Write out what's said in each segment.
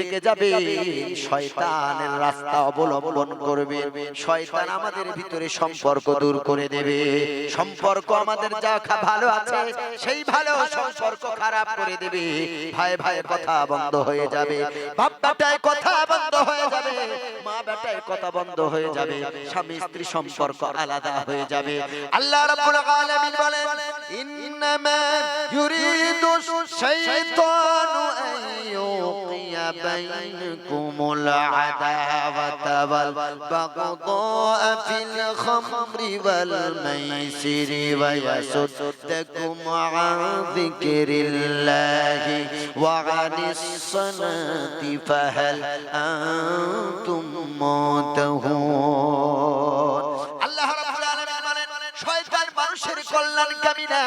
থেকে যাবে। শয়তানের রাস্তা অবলম্বন করবে। শয়তান আমাদের ভিতরে সম্পর্ক দূর করে দেবে। সম্পর্ক আমাদের যা ভালো আছে, সেই ভালো সম্পর্ক খারাপ করে দেবে। ভাই ভাই, কথা বন্ধ হয়ে যাবে। বাপ বেটায় কথা বন্ধ হয়ে যাবে। মা বেটায় কথা বন্ধ হয়ে যাবে। স্বামী, স্ত্রী সম্পর্ক আলাদা হয়ে যাবে। আল্লাহ রাব্বুল আলামিন বলেন, ইন্নামা ইউরিদু শাইতানু আন بينكم العداوة والبغضاء في الخمر والميسر ويصدكم عن ذكر الله وعن الصلاة فهل أنتم موتهون কল্যাণ কামী না,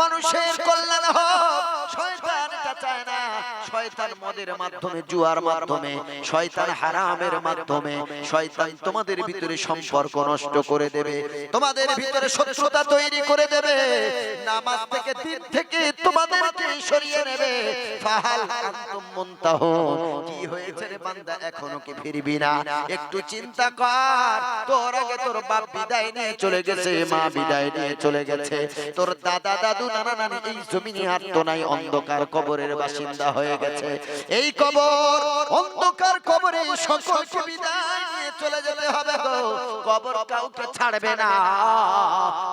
মানুষের কল্যাণ মদের মাধ্যমে, জুয়ার মাধ্যমে হারামের মাধ্যমে, শয়তান তোমাদের ভিতরে সম্পর্ক নষ্ট করে দেবে, তোমাদের ভিতরে শত্রুতা তৈরি করে দেবে। নামাজ থেকে দিন থেকে তোমাদেরকে সরিয়ে নেবে। তোর দাদা, দাদু, নানা, নানি, এই জমিনে নাই, অন্ধকার কবরের বাসিন্দা হয়ে গেছে। এই কবর, অন্ধকার কবরে নিয়ে চলে যেতে হবে কবর কাউকে ছাড়বে না।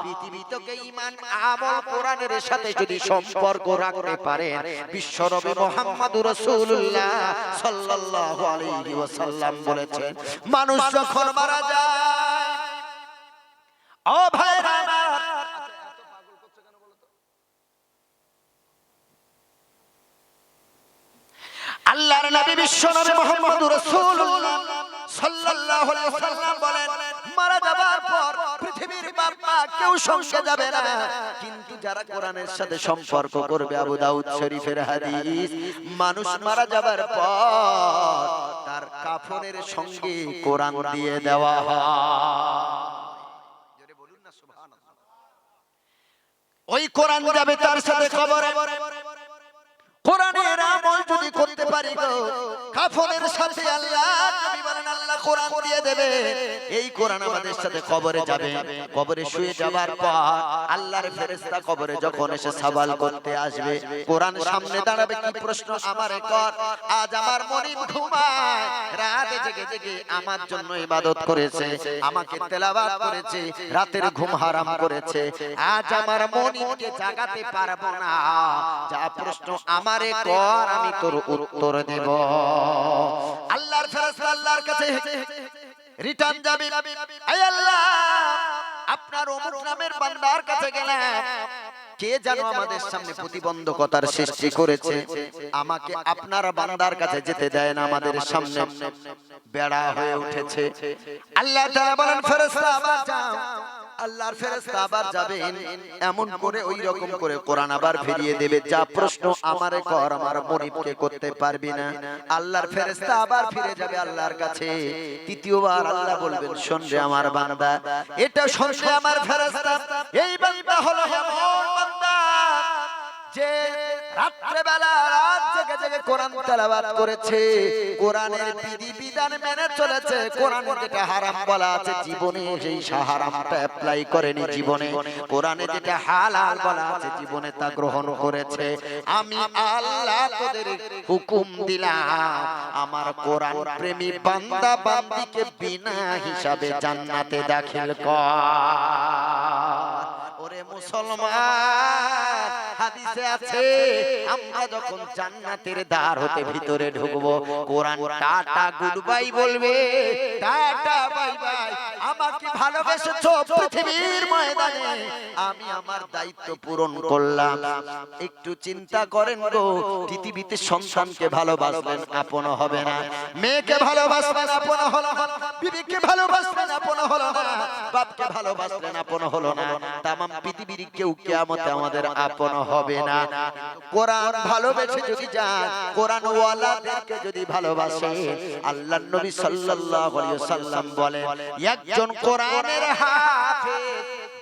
পৃথিবী থেকে ঈমান, আমল, কোরআনের সাথে যদি সম্পর্ক রাখতে পারেন বিশ্বনবী মুহাম্মদুর রাসূলুল্লাহ সাল্লাল্লাহু আলাইহি ওয়াসাল্লাম বলেছেন, মানুষ যখন মারা যায়, ও ভাইরা আল্লাহর নবী বিশ্বনবী মুহাম্মদুর রাসূলুল্লাহ সাল্লাল্লাহু আলাইহি ওয়াসাল্লাম বলেন, মারা যাবার পর কেউ যাবে না। কিন্তু যারা কোরআনের সাথে সম্পর্ক করবে আবু দাউদ শরীফের হাদিস, মানুষ মারা যাবার পর তার কাফনের সঙ্গে কোরআন দিয়ে দেওয়া হয়। ওই কোরআন যাবে তার সাথে কোরআনের আমল যদি করতে পারি গো, কাফনের সাথে আল্লাহ কোরআন দিয়ে দেবে। এই কোরআন আমাদের সাথে কবরে যাবে। কবরে শুয়ে যাবার পর আল্লাহর ফেরেশতা কবরে যখন এসে সওয়াল করতে আসবে, কোরআন সামনে দাঁড়াবে, কি প্রশ্ন আমারে কর? আজ আমার মনিব ঘুমায়, রাতে জেগে জেগে আমার জন্য ইবাদত করেছে, আমাকে তেলাওয়াত করেছে, রাতের ঘুম হারাম করেছে। আজ আমার মনিবকে জাগাতে পারব না। যা প্রশ্ন আমারে কর, আমি তোর উত্তর দেব। আল্লাহর ফেরেশতা আল্লাহর কাছে রিটার্ন যাবে। আপনার অমুক নামের বান্দার কাছে গেলাম। কে যেন আমাদের সামনে প্রতিবন্ধকতার সৃষ্টি করেছে, আমাকে আপনার বান্দার কাছে যেতে দেয় না, আমাদের সামনে বেড়া হয়ে উঠেছে। আল্লাহ তাআলা বলেন, ফেরেশতা, আবার যাও। আল্লাহর ফেরেশতা আবার যাবেন। এমন করে ওই রকম করে কোরআন আবার ফিরিয়ে দেবে যা প্রশ্ন আমারে কর আমার মনিবকে করতে পারবি না। আল্লাহর ফেরেশতা আবার ফিরে যাবে আল্লাহর কাছে। তৃতীয়বার আল্লাহ বলবেন শোন রে আমার বান্দা এটা শোন আমার ফেরেশতা। এই বান্দা হলো এমন মেনে চলেছে। বলা আছে, জীবনে করেনি জীবনে। জীবনে তা গ্রহণ করেছে। আমি আল্লাহ তোদের হুকুম দিলাম, আমার কোরআন প্রেমী বান্দা বিনা হিসাবে জান্নাতে দাখিল কর। ওরে মুসলমান হাদিসে আছে আমরা যখন জান্নাতের দ্বার হতে ভিতরে ঢুকবো কোরআন টাটা গুড বাই বলবে টাটা বাই বাই। আমাকে ভালোবেসেছো পৃথিবীর ময়দানে। আমি আমার দায়িত্ব পূরণ করলাম। একটু চিন্তা করেন গো পৃথিবীতে সন্তানকে ভালোবাসলেন আপন হবে না। মেয়েকে ভালোবাসলেন আপন হলো না। বিবিকে ভালোবাসলেন আপন হলো না। বাপকে ভালোবাসলেন আপন হলো না। তামাম পৃথিবীর কেউ কিয়ামতে আমাদের আপন হবে না। কোরআন ভালোবেসে যদি যান কোরআন ওয়ালাদেরকে যদি ভালোবাসে আল্লাহ নবী সাল্লাল্লাহু আলাইহি সাল্লাম বলেন একজন কোরআনের হাফেজ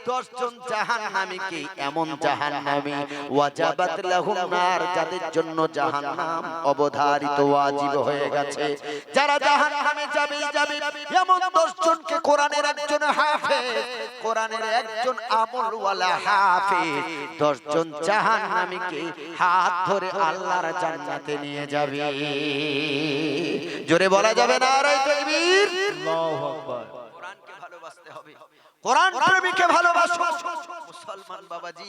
দশজন জাহান্নামীকে এমন জাহান্নামী। ওয়াজাবাত লাহুম নার যাদের জন্য জাহান্নাম অবধারিত ওয়াজিব হয়ে গেছে। যারা জাহান্নামে যাবে যাবে এমন দশজনকে কোরআনের একজন হাফেজ কোরআনের একজন আমলওয়ালা হাফেজ। দশজন জাহান্নামীকে হাত ধরে আল্লাহর জান্নাতে নিয়ে যাবে। জোরে বলা যাবে না আর তাকবীর ভালোবাসতে হবে কোরআন প্রেমীকে ভালোবাসো। মুসলমান বাবাজি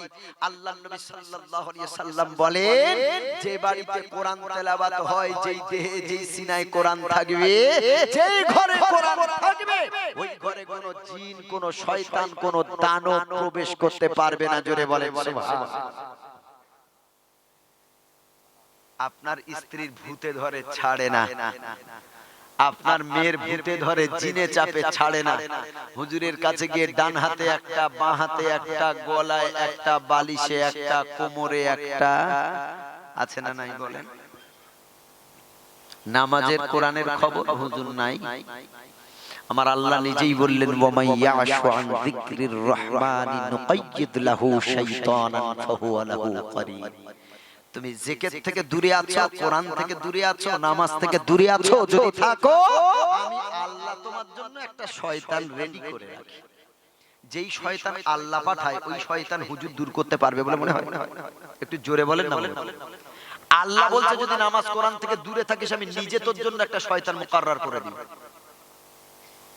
আল্লাহ নবী সাল্লাল্লাহু আলাইহি সাল্লাম বলেন যে বাড়িতে কোরআন তেলাওয়াত হয় যেই দেহে যেই সিনায় কোরআন থাকবে যেই ঘরে কোরআন থাকবে ওই ঘরে কোনো জিন কোনো শয়তান কোনো দানব প্রবেশ করতে পারবে না জোরে বলেন সুবহানাল্লাহ আপনার স্ত্রীর ভূতে ধরে ছাড়ে না। আপনার মেয়ের ভূতে ধরে জিনে চাপে ছাড়ে না। হুজুরের কাছে গিয়ে ডান হাতে একটা বাঁ হাতে একটা গলায় একটা বালিশে একটা কোমরে একটা। আছে না নাই বলেন? নামাজের কোরআনের খবর হুজুর নাই। আমার আল্লাহ নিজেই বললেন ওয়ামাইয়া আন যিকরির রহমানি নুকাইয়িদ লাহু শাইতানান ফাহুয়া লাহু করিন তুমি জিকির থেকে দূরে আছো কোরআন থেকে দূরে আছো নামাজ থেকে দূরে আছো যদি থাকো আমি আল্লাহ তোমার জন্য একটা শয়তান রেডি করে রাখি। যেই শয়তান আল্লাহ পাঠায় ওই শয়তান হুজুর দূর করতে পারবে বলে মনে হয়? একটু জোরে বলেন না আল্লাহ বলছে যদি নামাজ কোরআন থেকে দূরে থাকিস আমি নিজে তোর জন্য একটা শয়তান মুকাররার করে দিব।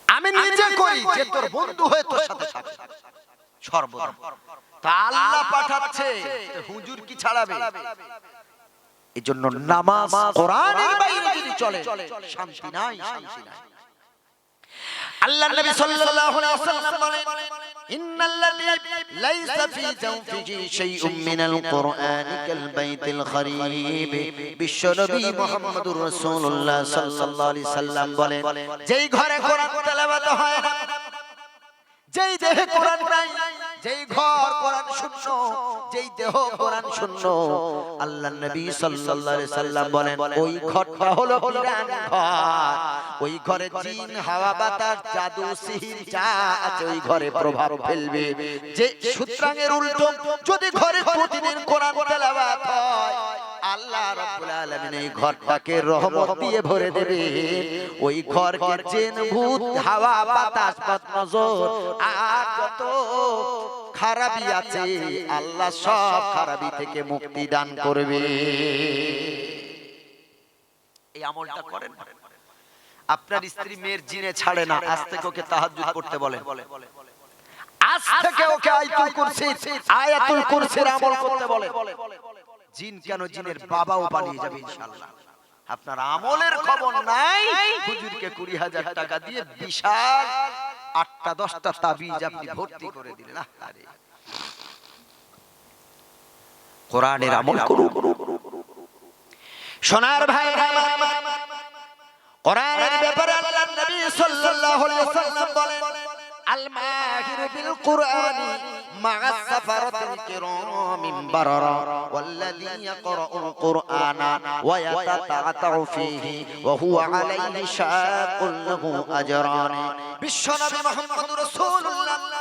আমি নিজে করি যে তোর বন্ধু হয়ে তোর সাথে থাকে সর্বদা। তা আল্লাহ পাঠাচ্ছে হুজুর কি ছাড়াবে? এই নামাজ কোরআনের বাইরে যদি চলে শান্তি নাই শান্তি নাই। আল্লাহ নবী সাল্লাল্লাহু আলাইহি ওয়াসাল্লাম বলেন ইন্নাল্লাযী লাইসা ফি জাওফিহি শাইউম মিনাল কুরআনি কাল বাইতিল খরিব। বিশ্বনবী মুহাম্মদুর রাসূলুল্লাহ সাল্লাল্লাহু আলাইহি সাল্লাম বলেন যেই ঘরে কোরআন তেলাওয়াত হয় না যেই দেহে কোরআন নাই, যেই ঘর কোরআন শূন্য, যেই দেহ কোরআন শূন্য আল্লাহ নবী সাল্লাল্লাহু আলাইহি সাল্লাম বলেন, ওই ঘরটা হলো বিরান ঘর। ওই ঘরে জিন, হাওয়া, বাতাস, জাদু, সিহির যা আছে ওই ঘরে প্রভাব ফেলবে। যে সূত্রাঙ্গের উল্টো, যদি ঘরে প্রতিদিন কোরআন তেলাওয়াত হয় আল্লাহ রাব্বুল আলামিন এই ঘরটাকে রহমত দিয়ে ভরে দেবে। ওই ঘরকে জিন ভূত হাওয়া বাতাস বদনজর আর যত খারাপি আছে আল্লাহ সব খারাপি থেকে মুক্তি দান করবে। এই আমলটা করেন আপনার স্ত্রী মেয়ের জিনে ছাড়ে না আজ থেকে ওকে তাহাজ্জুদ করতে বলে। আজ থেকে ওকে আয়াতুল কুরসি আয়াতুল কুরসির আমল করতে বলে। জিন কেন জিনের বাবাও বানিয়ে যাবে ইনশাআল্লাহ। আপনার আমলের খবর নাই। হুজুরকে কুড়ি হাজার টাকা দিয়ে বিশাল আটটা দশটা তাবিজ আপনি ভর্তি করে দিলেন। আরে। কোরআনের আমল করুন। সোনার ভাই কোরআনের ব্যাপারে আল্লাহ নবী সাল্লাল্লাহু আলাইহি ওয়াসাল্লাম বলেন الماهر بالقرآن مع السفرة الكرام بررا والذي يقرأ القرآن ويتتعتع فيه وهو عليه شاق له أجران بالشرف محمد رسول الله.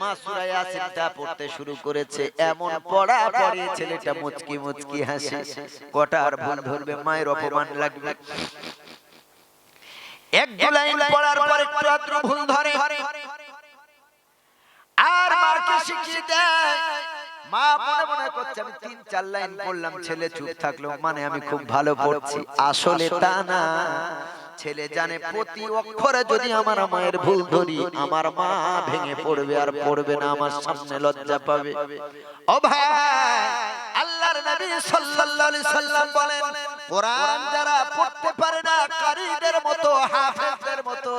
মা সূরা ইয়াসিনটা পড়তে শুরু করেছে। এমন পড়া ছেলেটা মুচকি মুচকি হাসে। কটা আর ভুল ধরবে মায়ের অপমান লাগবে। এক দু লাইন পড়ার পর একটু আদ্র ভুল ধরে। আর মাকে শিখিয়ে দেয় মা মনে মনে করছে আমি তিন চার লাইন পড়লাম ছেলে চুপ থাকল মানে আমি খুব ভালো পড়ছি। আসলে তা না। ছেলে জানে প্রতি অক্ষরে যদি আমার মায়ের ভুল ধরি আমার মা ভেঙে পড়বে আর পড়বে না আমার সামনে লজ্জা পাবে। ও ভাই আল্লাহর নবী সাল্লাল্লাহু আলাইহি সাল্লাম বলেন কোরআন যারা পড়তে পারে না কারীদের মতো হাফেজদের মতো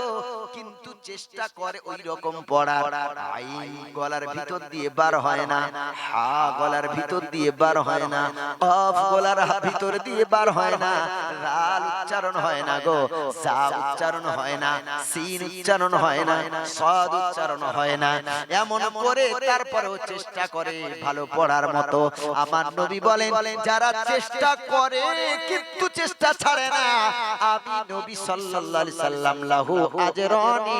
কিন্তু চেষ্টা করে ওই রকম পড়ার গলার ভিতর দিয়ে বার হয় না, হা গলার ভিতর দিয়ে বার হয় না, অফ গলার ভিতর দিয়ে বার হয় না রাল উচ্চারণ হয় না গো সা উচ্চারণ হয় না, সিন উচ্চারণ হয় না, সদ উচ্চারণ হয় না, এমন করে তারপরেও চেষ্টা করে ভালো পড়ার মতো। আমার নবী বলেন, যারা চেষ্টা করে কিন্তু চেষ্টা ছাড়ে না। আমি নবী সাল্লাল্লাহু আলাইহি সাল্লাম লাহু আজরানি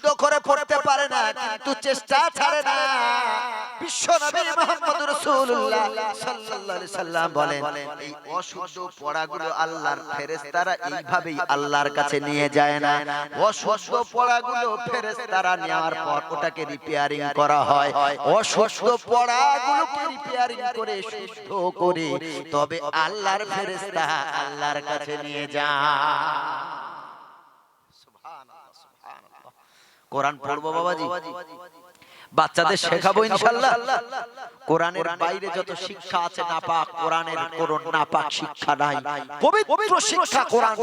শুদ্ধ করে পড়তে পারে না, কিন্তু চেষ্টা ছাড়ে না। বিশ্ব মুহাম্মদ রাসূলুল্লাহ সাল্লাল্লাহু আলাইহি সাল্লাম বলেন, এই অশুদ্ধ পড়াগুলো আল্লাহর ফেরেশতারা এইভাবেই আল্লাহর কাছে নিয়ে যায় না। অশুদ্ধ পড়াগুলো ফেরেশতারা নেওয়ার পর ওটাকে রিপেয়ারিং করা হয়। অশুদ্ধ পড়াগুলোকে রিপেয়ারিং করে শুদ্ধ করে, তবে আল্লাহর ফেরেশতা আল্লাহর কাছে নিয়ে যায়। কোরআন পড়ব বাবাজি। বাচ্চাদের শেখাবো ইনশাল্লাহ। কোরআনের বাইরে যত শিক্ষা আছে নাপাক কোরআনের কোন নাপাক শিক্ষা নাই। পবিত্র শিক্ষা কোরআন।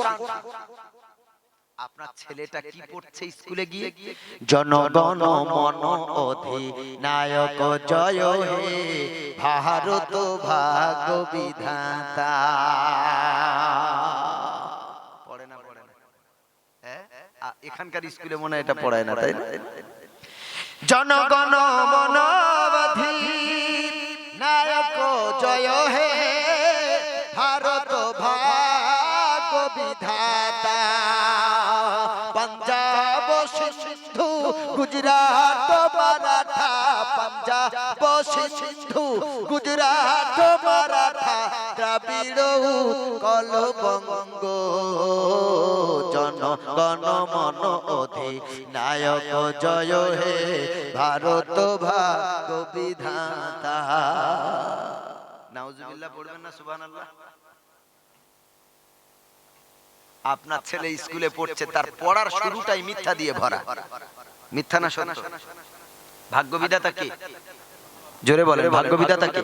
আপনার ছেলেটা কি পড়ছে স্কুলে গিয়ে? জনগণ মন অধিনায়ক জয় হে। ভারত ভাগ্য বিধাতা পড়ে না পড়ে না হ্যাঁ? আ, এখানকার স্কুলে মনে হয় এটা পড়ায় না তাই না? জনগণ মনবধি নায়ক জয় হে গুজরাট মারাঠা, পঞ্জাব সিন্ধু, গুজরাট মারাঠা, দ্রাবিড় কল বঙ্গ জন গণ মন অধি নায়ক জয় হে ভারত ভাগ্য বিধাতা নাউজুবিল্লাহ, পড়বেন না, সুবহানাল্লাহ? আপনার ছেলে স্কুলে পড়ছে, তার পড়ার শুরুটাই মিথ্যা দিয়ে ভরা। মিথ্যা না সত্য। ভাগ্য বিধাতা কি? জোরে বলেন ভাগ্য বিধাতা কি?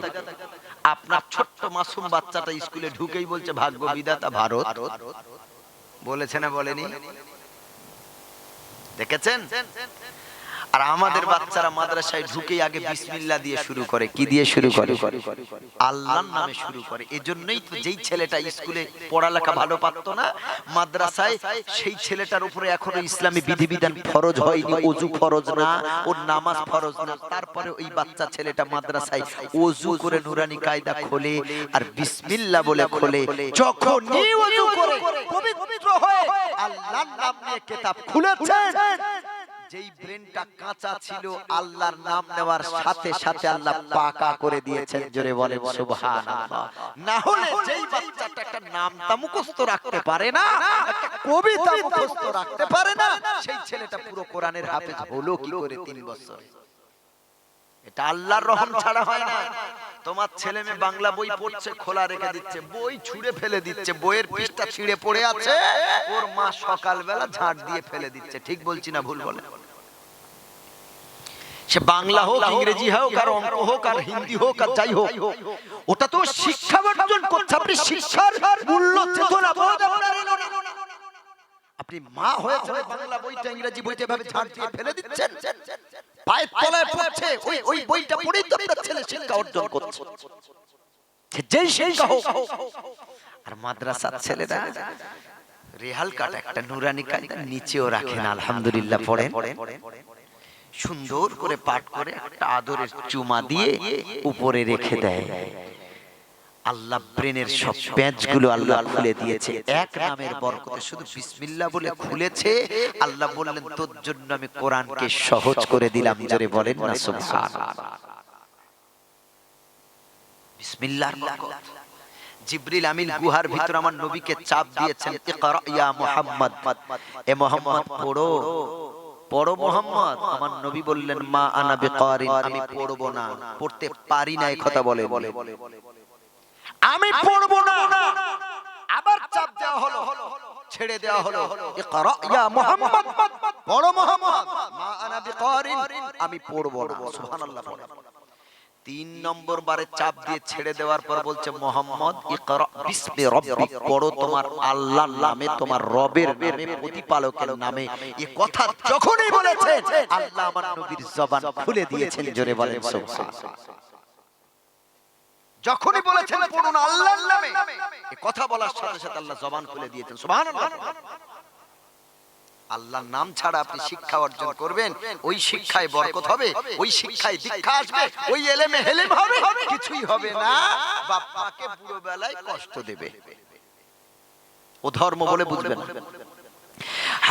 আপনার ছোট্ট মাসুম বাচ্চাটা স্কুলে ঢুকেই বলছে ভাগ্য বিধাতা ভারত। বলেছে না বলেনি? দেখেছেন? আর আমাদের বাচ্চারা মাদ্রাসায় ঢুকেই আগে বিসমিল্লা দিয়ে শুরু করে, কি দিয়ে শুরু করে? আল্লাহর নামে শুরু করে। এজন্যই তো যেই ছেলেটা স্কুলে পড়ালেখা ভালো পারতো না, মাদ্রাসায় সেই ছেলেটার উপরে এখনও ইসলামী বিধিবিধান ফরজ হয়নি অজু ফরজ না, ওর নামাজ ফরজ না। তারপরে ওই বাচ্চা ছেলেটা মাদ্রাসায় অজু করে নুরানি কায়দা খোলে আর বিসমিল্লা বলে খোলে। যখন অজু করে, পবিত্র হয়ে আল্লাহর নাম নিয়ে কিতাব খুলেছেন যেই ব্রেনটা কাঁচা ছিল আল্লাহর নাম নেওয়ার সাথে সাথে আল্লাহ পাকা করে দিয়েছেন। জোরে বলে সুবহানাল্লাহ। না হলে যেই বাচ্চাটা একটা নামটা মুখস্থ রাখতে পারে না একটা কবিতা মুখস্থ রাখতে পারে না সেই ছেলেটা পুরো কোরআনের হাফেজ হলো কি করে তিন বছর? এটা আল্লাহর রহম ছাড়া হয় না। তোমার ছেলে মেয়ে বাংলা বই পড়ছে খোলা রেখে দিচ্ছে বই ছুঁড়ে ফেলে দিচ্ছে বইয়ের পৃষ্ঠা ছিঁড়ে পড়ে আছে ওর মা সকালবেলা ঝাড় দিয়ে ফেলে দিচ্ছে ঠিক বলছি না ভুল বলে। সে বাংলা হোক ইংরেজি হোক আর অঙ্ক হোক আর হিন্দি হোক আর যাই হোক ওটা তো শিক্ষা অর্জন করছে আপনি শিক্ষার মূল্য চেতনা বোধ আপনার। আপনি মা হয়েছে বাংলা বইটা ইংরেজি বইটা এভাবে ঝাড় দিয়ে ফেলে দিচ্ছেন। পায়ের তলায় পড়ছে, ওই ওই বইটা পড়েই তো আপনার ছেলে শিক্ষা অর্জন করছে। যেই শিক্ষা হোক। আর মাদ্রাসার ছেলেরা রেহাল কাটা একটা নুরানি কায়দা নিচেও রাখেন আলহামদুলিল্লাহ পড়েন। সুন্দর করে পাঠ করে একটা আদরের চুমা দিয়ে উপরে রেখে দেয়। আল্লাহ ব্রেনের সব প্যাঁচগুলো আল্লাহ খুলে দিয়েছে। এক নামের বরকতে শুধু বিসমিল্লাহ বলে খুলেছে। আল্লাহ বললেন তোর জন্য আমি কোরআনকে সহজ করে দিলাম। জোরে বলেন না সুবহানাল্লাহ। বিসমিল্লাহর বরকত। জিবরিল আমিন গুহার ভিতর আমার নবীকে চাপ দিয়েছেন ইকরা ইয়া মুহাম্মদ। এ মুহাম্মদ পড়ো। পড়ো মুহাম্মদ। আমার নবী বললেন মা আনা বিকারিন আমি পড়ব না। পড়তে পারি না এই কথা বলে বলে আমি পড়ব না। আবার চাপ দেওয়া হলো। ছেড়ে দেওয়া হলো। ইকরা ইয়া মুহাম্মদ। পড়ো মুহাম্মদ। মা আনা বিকারিন। আমি পড়ব না। সুবহানাল্লাহ পড়ো। তিন নম্বর বারে চাপ দিয়ে ছেড়ে দেওয়ার পর বলছে মোহাম্মদ ইকরা বিসমি রব্বিক পড়ো তোমার আল্লাহর নামে তোমার রবের নামে প্রতিপালকের নামে এই কথা যখনই বলেছে আল্লাহ আমার নবীর জবান খুলে দিয়েছেন জোরে বলেন। সুবহানাল্লাহ। যখনই বলেছেন পড়ুন আল্লাহর নামে। এই কথা বলার সাথে সাথে আল্লাহ জবান খুলে দিয়েছেন। সুবহানাল্লাহ। আল্লাহর নাম ছাড়া আপনি শিক্ষা অর্জন করবেন। ওই শিক্ষায় বরকত হবে। ওই শিক্ষায় দীক্ষা আসবে। ওই এলেমে হেলেম হবে। কিছুই হবে। না। বাপ্পাকে বুড়ো বেলায় কষ্ট দেবে। ও ধর্ম বলে বুঝবেন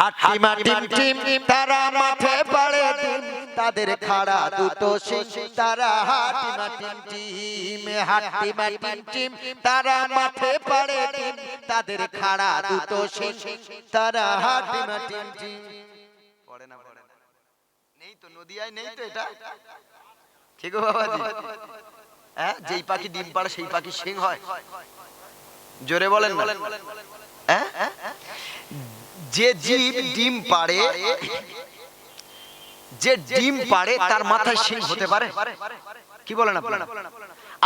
হাটিমা টিম টিম তারা মাঠে পড়ে ডিম তাদের খাড়া দুটো সিং তারা হাটিমা টিম টিম হাটিমা টিম টিম তারা মাঠে পড়ে ডিম তাদের খাড়া দুটো সিং তারা হাটিমা টিম টিম পড়ে না পড়ে না। নেই তো নদিয়ায় নেই তো এটা? ঠিক বাবাজি? হ্যাঁ যেই পাখি ডিম পাড়ে সেই পাখি সিং হয়। জোরে বলেন না। হ্যাঁ? যে জীব ডিম পাড়ে, যে ডিম পাড়ে, তার মাথায় সিং হতে পারে। কি বলেন আপনারা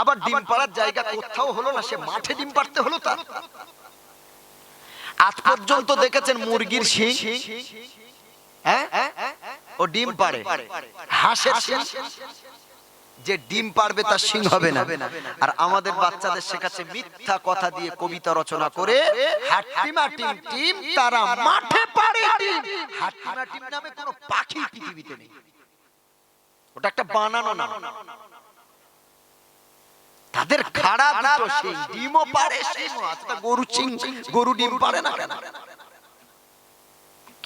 আবার ডিম পাড়ার জায়গা কোথাও হলো না, সে মাঠে ডিম পাড়তে হলো তার। আজ পর্যন্ত দেখেছেন মুরগির শিং? হ্যাঁ? ও ডিম পাড়ে। হাঁসের শিং? যে ডিম পারবে তার সিং হবে না। আর আমাদের বাচ্চাদের শেখাচ্ছে মিথ্যা কথা দিয়ে কবিতা রচনা করে তারা মাঠে পারে নামে পাখি পৃথিবীতে নেই। ওটা একটা বানানো না তাদের খাড়া ডিমও পারে গরু সিং গরু ডিম পারে না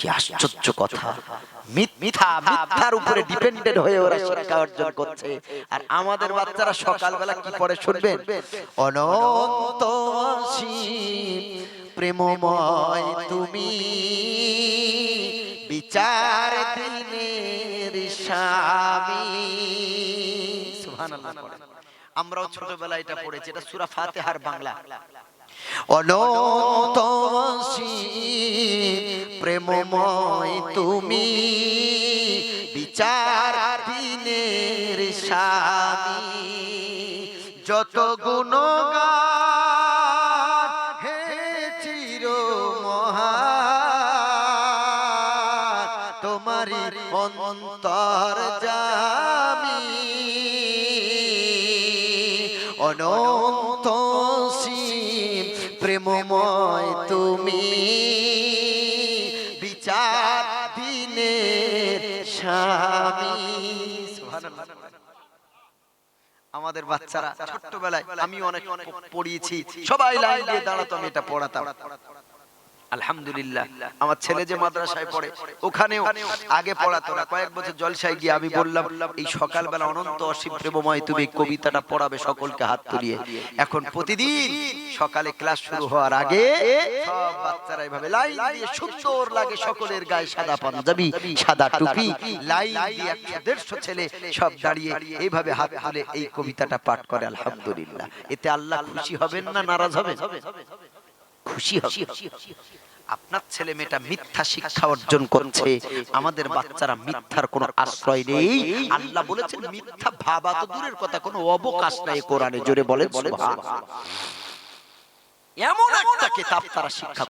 কি আশ্চর্য কথা? মিথ্যা মিথ্যার উপরে ডিপেন্ডেন্ট হয়ে ওরা শিক্ষা অর্জন করছে। আর আমাদের বাচ্চারা সকালবেলা কি পড়ে শুনবেন? অনন্ত প্রেমময় তুমি বিচার দিনের স্বামী। সুবহানাল্লাহ আমরাও ছোটবেলায় এটা পড়েছি। এটা সূরা ফাতিহার বাংলা। অনন্ত অসীম প্রেমময় তুমি বিচার দিনের স্বামী। যত মহান তোমারি অন্তর জামি। অনন্ত প্রেমময় তুমি। বিচার দিনে স্বামী। আমাদের বাচ্চারা ছোট্টবেলায় আমি অনেক পড়িয়েছি। সবাই লাইন দিয়ে দাঁড়াতো, আমি এটা পড়াতাম। আলহামদুলিল্লাহ। আমার ছেলে যে মাদ্রাসায় পড়ে ওখানেও আগে পড়াতো না। কয়েক বছর জলসায় গিয়ে আমি বললাম এই সকালবেলা অনন্ত অসীম প্রেমময় তুমি কবিতাটা পড়াবে সকলকে হাত তুলিয়ে। এখন প্রতিদিন সকালে ক্লাস শুরু হওয়ার আগে সব বাচ্চারা এভাবে লাইন দিয়ে সুন্দর লাগে সকলের গায়ে সাদা পাঞ্জাবি সাদা টুপি লাইন দিয়ে একশো দেড়শো ছেলে সব দাঁড়িয়ে এইভাবে হাত তুলে এই কবিতাটা পাঠ করে আলহামদুলিল্লাহ। এতে আল্লাহ খুশি হবেন না নারাজ হবেন? খুশি হবে। আপনার ছেলে মেয়েটা মিথ্যা শিক্ষা অর্জন করছে। আমাদের বাচ্চারা মিথ্যার কোনো আশ্রয় নেই। আল্লাহ বলেছেন, মিথ্যা ভাবা তো দূরের কথা, কোনো অবকাশ নাই কোরআনে। জোরে বলে এমন একটা কিতাব তারা শিক্ষা